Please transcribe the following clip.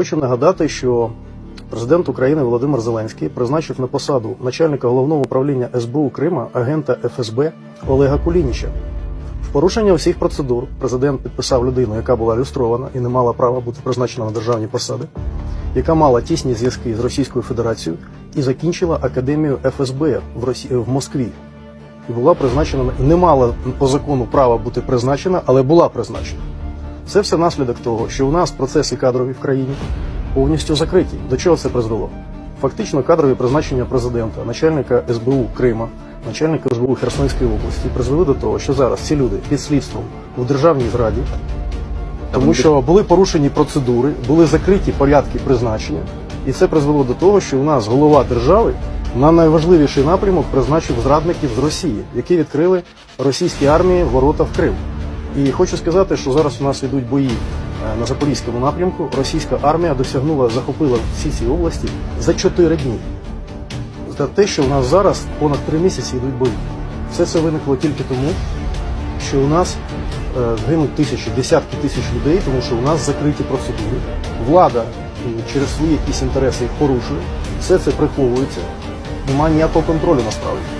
хочу нагадати, що президент України Володимир Зеленський призначив на посаду начальника головного управління СБУ Крима агента ФСБ Олега Кулініча. В порушення всіх процедур президент підписав людину, яка була люстрована і не мала права бути призначена на державні посади, яка мала тісні зв'язки з Російською Федерацією і закінчила академію ФСБ в Росі... в Москві. І була призначена не мала по закону права бути призначена, але була призначена. Це все наслідок того, що у нас процеси кадрові в країні повністю закриті. До чого це призвело? Фактично, кадрові призначення президента, начальника СБУ Крима, начальника СБУ Херсонської області призвели до того, що зараз ці люди під слідством у державній зраді, тому що були порушені процедури, були закриті порядки призначення, і це призвело до того, що у нас голова держави на найважливіший напрямок призначив зрадників з Росії, які відкрили російській армії ворота в Крим. І хочу сказати, що зараз у нас йдуть бої е, на запорізькому напрямку. Російська армія досягнула, захопила всі ці області за 4 дні. За те, що у нас зараз понад 3 місяці йдуть бої. Все це виникло тільки тому, що у нас е, гинуть тисячі, десятки тисяч людей, тому що у нас закриті процедури. Влада через свої якісь інтереси їх порушує, все це приховується. Немає ніякого контролю насправді.